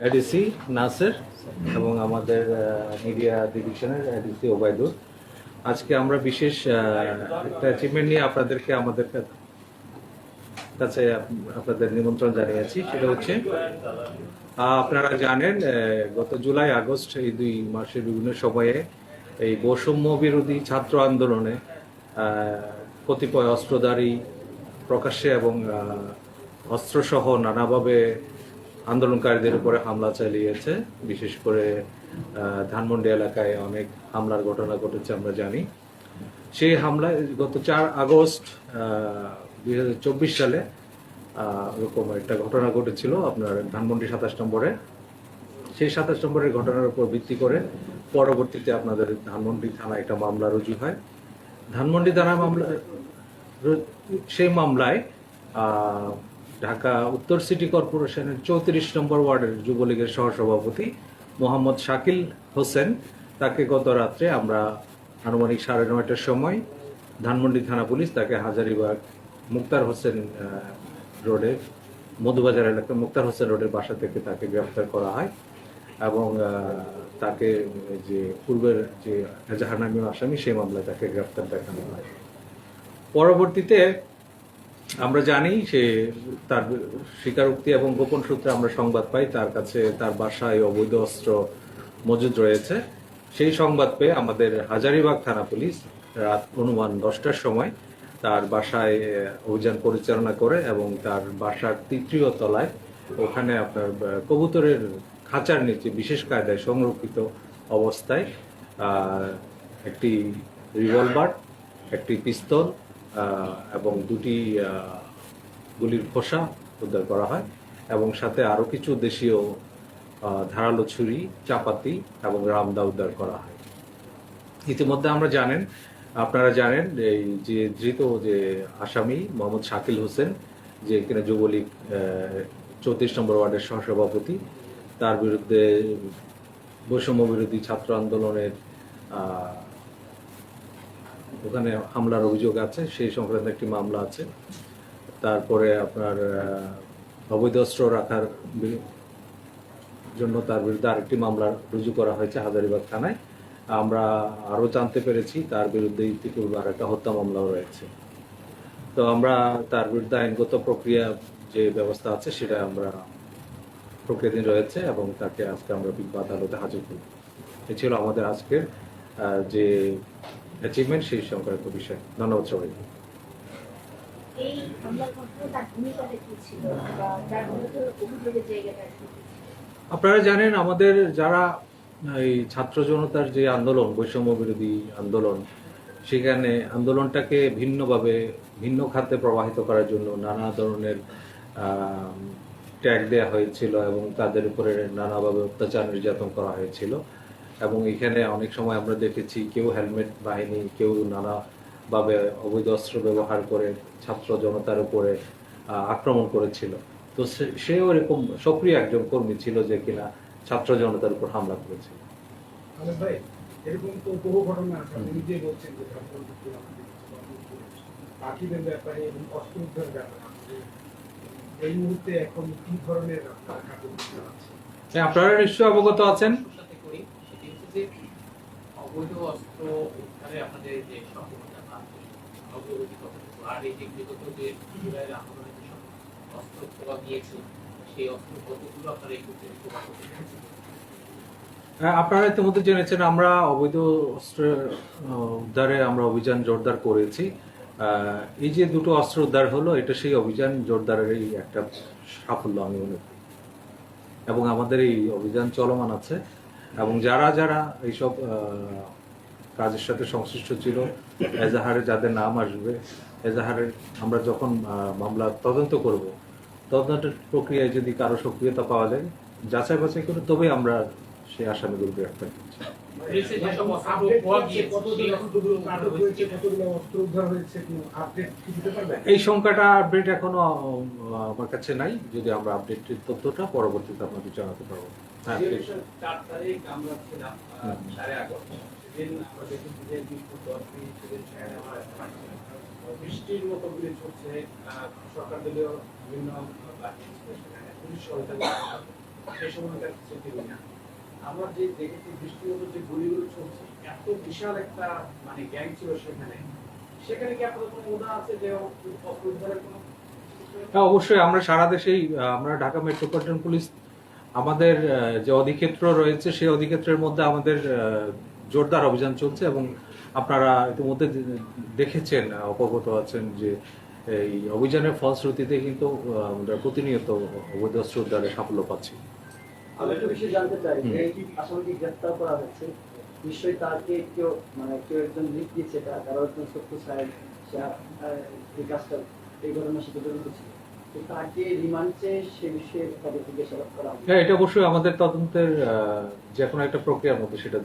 ADC, Naser এবং আমাদের media ডিভিশনের এডিসি ওবায়দুর আজকে আমরা বিশেষ একটা অ্যাচিভমেন্ট নিয়ে আপনাদেরকে আমাদের কাছে আপনাদের নিমন্ত্রণ জানিয়েছি। সেটা হচ্ছে আপনারা জানেন গত জুলাই, আগস্ট এই দুই মাসের বিভিন্ন সময়ে এই বৈষম্য বিরোধী ছাত্র আন্দোলনে কতিপয় অস্ত্রধারী প্রকাশ্যে এবং অস্ত্রসহ নানাভাবে আন্দোলনকারীদের উপরে হামলা চালিয়েছে, বিশেষ করে ধানমন্ডি এলাকায় অনেক হামলার ঘটনা ঘটেছে আমরা জানি। সেই হামলায় গত চার আগস্ট দুই হাজার চব্বিশ সালে এরকম একটা ঘটনা ঘটেছিল আপনার ধানমন্ডি সাতাশ নম্বরে। সেই সাতাশ নম্বরের ঘটনার উপর ভিত্তি করে পরবর্তীতে আপনাদের ধানমন্ডি থানায় একটা মামলা রুজু হয়। ধানমন্ডি থানা মামলা সেই মামলায় ঢাকা উত্তর সিটি কর্পোরেশনের চৌত্রিশ নম্বর ওয়ার্ডের যুবলীগের সহসভাপতি মোহাম্মদ শাকিল হোসেন। তাকে গত রাত্রে আমরা আনুমানিক সাড়ে নয়টার সময় ধানমন্ডি থানা পুলিশ তাকে হাজারিবাগ মুক্তার হোসেন আহ, রোডে মধুবাজার এলাকায় মুক্তার হোসেন রোডের বাসা থেকে তাকে গ্রেফতার করা হয় এবং তাকে যে পূর্বের যে এজাহার নামীয় আসামি সেই মামলায় তাকে গ্রেফতার দেখানো হয়। পরবর্তীতে আমরা জানি সে তার স্বীকারোক্তি এবং গোপন সূত্রে আমরা সংবাদ পাই, তার কাছে তার বাসায় অবৈধ অস্ত্র মজুদ রয়েছে। সেই সংবাদ পেয়ে আমাদের হাজারিবাগ থানা পুলিশ রাত অনুমান দশটার সময় তার বাসায় অভিযান পরিচালনা করে এবং তার বাসার তৃতীয় তলায় ওখানে আপনার কবুতরের খাঁচার নিচে বিশেষ কায়দায় সংরক্ষিত অবস্থায় একটি রিভলভার একটি পিস্তল এবং দুটি গুলির খোসা উদ্ধার করা হয় এবং সাথে আরও কিছু দেশীয় ধারালো ছুরি, চাপাতি এবং রামদা উদ্ধার করা হয়। ইতিমধ্যে আমরা জানেন, আপনারা জানেন এই যে ধৃত যে আসামি মোহাম্মদ শাকিল হোসেন, যে কিনা যুবলীগ চৌত্রিশ নম্বর ওয়ার্ডের সহসভাপতি, তার বিরুদ্ধে বৈষম্য বিরোধী ছাত্র আন্দোলনের ওখানে হামলার অভিযোগ আছে, সেই সংক্রান্ত একটি মামলা আছে। তারপরে আপনার অবৈধ অস্ত্র রাখার জন্য তার বিরুদ্ধে আরেকটি মামলা রুজু করা হয়েছে হাজারিবাগ থানায়। আমরা আরও জানতে পেরেছি, তার বিরুদ্ধে ইতিপূর্বে আর একটা হত্যা মামলাও রয়েছে। তো আমরা তার বিরুদ্ধে আইনগত প্রক্রিয়া যে ব্যবস্থা আছে, সেটা আমরা প্রক্রিয়াধীন রয়েছে এবং তাকে আজকে আমরা বিজ্ঞ আদালতে হাজির করি। এ ছিল আমাদের আজকের যে অ্যাচিভমেন্ট সেই সংক্রান্ত বিষয়। ধন্যবাদ সবাইকে। এই হামলার ঘটনা ভূমিকাটা কি ছিল? বা তার মূলত অভিযোগের জায়গাটা আপনারা জানেন আমাদের যারা এই ছাত্র জনতার যে আন্দোলন বৈষম্য বিরোধী আন্দোলন সেখানে আন্দোলনটাকে ভিন্নভাবে ভিন্ন খাতে প্রবাহিত করার জন্য নানা ধরনের ট্যাগ দেওয়া হয়েছিল এবং তাদের উপরে নানাভাবে অত্যাচার নির্যাতন করা হয়েছিল। এবং এখানে অনেক সময় আমরা দেখেছি কেউ হেলমেট বাহিনী কেউ নানাভাবে অবৈধ অস্ত্র ব্যবহার করে ছাত্র জনতার উপরে আক্রমণ করেছিল। তো সেও এরকম সক্রিয় একজন কর্মী ছিল যে কিনা ছাত্র জনতার উপর হামলা করেছিল এরকম তো বহু ঘটনা আছে। আপনি নিজেই বলছেন যে ধানমন্ডি পুলিশ আমাদের কিছু অভিযোগ করেছে। বাকিদের ব্যাপারে এবং অস্ত্র উদ্ধার ব্যাপারে এই মুহূর্তে এখন কি ধরনের আপনার কার্যক্রম আছে? হ্যাঁ, আপনারা নিশ্চয়ই অবগত আছেন। অবৈধ অস্ত্র উদ্ধারে যে সম্ভাবনা আর এই যে বিগত যে জুলাইয়ের আন্দোলনে যে সব অস্ত্র সেই অস্ত্র কতগুলো আপনারা এই recover করতে হ্যাঁ, আপনারা ইতিমধ্যে জেনেছেন আমরা অবৈধ অস্ত্রের উদ্ধারে আমরা অভিযান জোরদার করেছি। এই যে দুটো অস্ত্র উদ্ধার হলো এটা সেই অভিযান জোরদারেরই একটা সাফল্য আমি মনে করি। এবং আমাদের এই অভিযান চলমান আছে। এবং যারা যারা এইসব কাজের সাথে সংশ্লিষ্ট ছিল, এজাহারে যাদের নাম আসবে এজাহারের আমরা যখন মামলা তদন্ত করব, তদন্তের প্রক্রিয়ায় যদি কারও সক্রিয়তা পাওয়া যায়, যাচাই বাছাই করে তবে আমরা সেই আসামিগুলো গ্রেফতার করছি এই সংখ্যাটা আপডেট এখনও আমার কাছে নাই যদি আমরা আপডেটের তথ্যটা পরবর্তীতে আপনাকে জানাতে পারব। চার তারিখ আমরা ছিলাম সাড়ে আগস্ট সেদিন আমরা দেখেছি যে বিপুল দশ মিনিট সেদিন বৃষ্টির মতো গুলি ছুটছে সরকার দলীয় বিভিন্ন বাহিনী সেখানে পুলিশ সহায়তা সেই সময়কার স্মৃতি না আমরা যে দেখেছি গুলিগুলো চলছে এত বিশাল একটা মানে গ্যাং ছিল সেখানে। সেখানে কি আপনাদের কোনো উদাহরণ আছে যে কোনো? হ্যাঁ অবশ্যই। আমরা সারা দেশেই আমরা ঢাকা মেট্রোপলিটন পুলিশ আমাদের যে অধিক্ষেত্র রয়েছে সেই অধিক্ষেত্রের মধ্যে আমাদের জোরদার অভিযান চলছে এবং আপনারা ইতিমধ্যে দেখেছেন অবগত আছেন যে এই অভিযানের ফলশ্রুতিতে কিন্তু আমরা প্রতিনিয়ত অবৈধ অস্ত্র উদ্ধারে সাফল্য পাচ্ছি আমি একটা বিষয় জানতে চাই। যে গ্রেফতার করা নিশ্চয়ই তাকে কেউ মানে কেউ একজন লিখ দিয়েছে একজন সত্য সাহেব এই কাজটা এই ঘটনার সাথে জড়িত ছিল হ্যাঁ এটা অবশ্যই আমাদের তদন্তের আহ, যে কোনো একটা প্রক্রিয়ার মধ্যে সেটা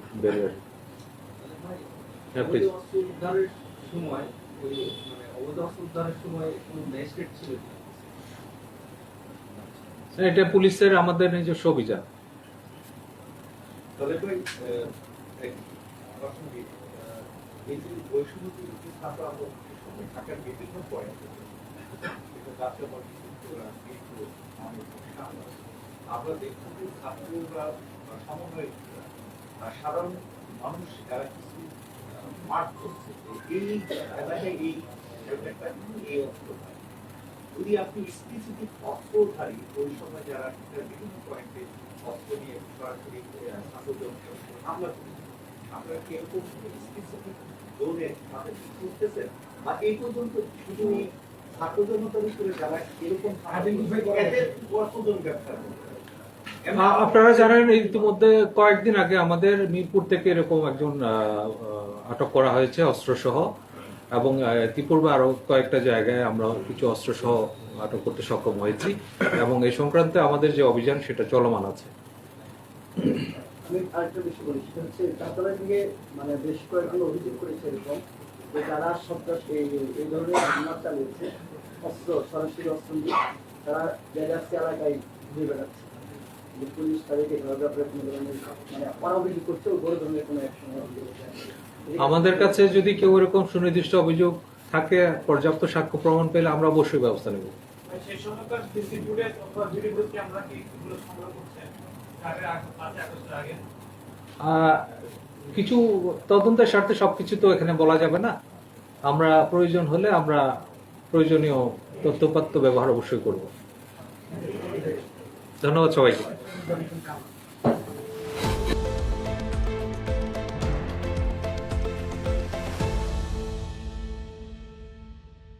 হ্যাঁ, অবৈধ please. অস্ত্র উদ্ধারের সময় ওই মানে অবৈধ উদ্ধারের সময় কোনো ম্যাজিস্ট্রেট ছিল এটা পুলিশের আমাদের নিজস্ব অভিযান। তবে ভাই আহ, এক প্রাসঙ্গিক আহ, এই যে বৈষম্য ছাত্র আন্দোলনের সময় ঢাকার বিভিন্ন পয়েন্টে আমরা যদি আপনি স্পেসিফিক অস্ত্রধারী ওই সময় যারা বিভিন্ন পয়েন্টে অস্ত্র নিয়ে সরাসরি হামলা করেছে আপনারা কি এরকম স্পেসিফিক জোনে তাদের করতেছেন বা এই পর্যন্ত শুধু যারা এরকম করা এদের কতজন আপনারা জানেন ইতিমধ্যে কয়েকদিন আগে আমাদের মিরপুর থেকে এরকম একজন আটক করা হয়েছে অস্ত্রসহ এবং ইতিপূর্বে আরও কয়েকটা জায়গায় আমরা কিছু অস্ত্রসহ আটক করতে সক্ষম হয়েছি এবং এই সংক্রান্তে আমাদের যে অভিযান সেটা চলমান আছে। আমি আরেকটা বিষয় বলি সেটা হচ্ছে চাঁদতলা থেকে মানে বেশ কয়েকজন অভিযোগ করেছে এরকম যে এই এই ধরনের হামলা চালিয়েছে। অস্ত্র সরাসরি অস্ত্র দিয়ে তারা এলাকায় ঘুরে বেড়াচ্ছে। যে পুলিশ তাদেরকে ধরার ব্যাপারে কোনো ধরনের মানে বড় ধরনের কোনো অ্যাকশন আমাদের কাছে যদি কেউ এরকম সুনির্দিষ্ট অভিযোগ থাকে পর্যাপ্ত সাক্ষ্য প্রমাণ পেলে আমরা অবশ্যই ব্যবস্থা নেব। কিছু তদন্তের স্বার্থে সবকিছু তো এখানে বলা যাবে না। আমরা প্রয়োজন হলে আমরা প্রয়োজনীয় তথ্যপাত্র ব্যবহার অবশ্যই করব। ধন্যবাদ সবাইকে।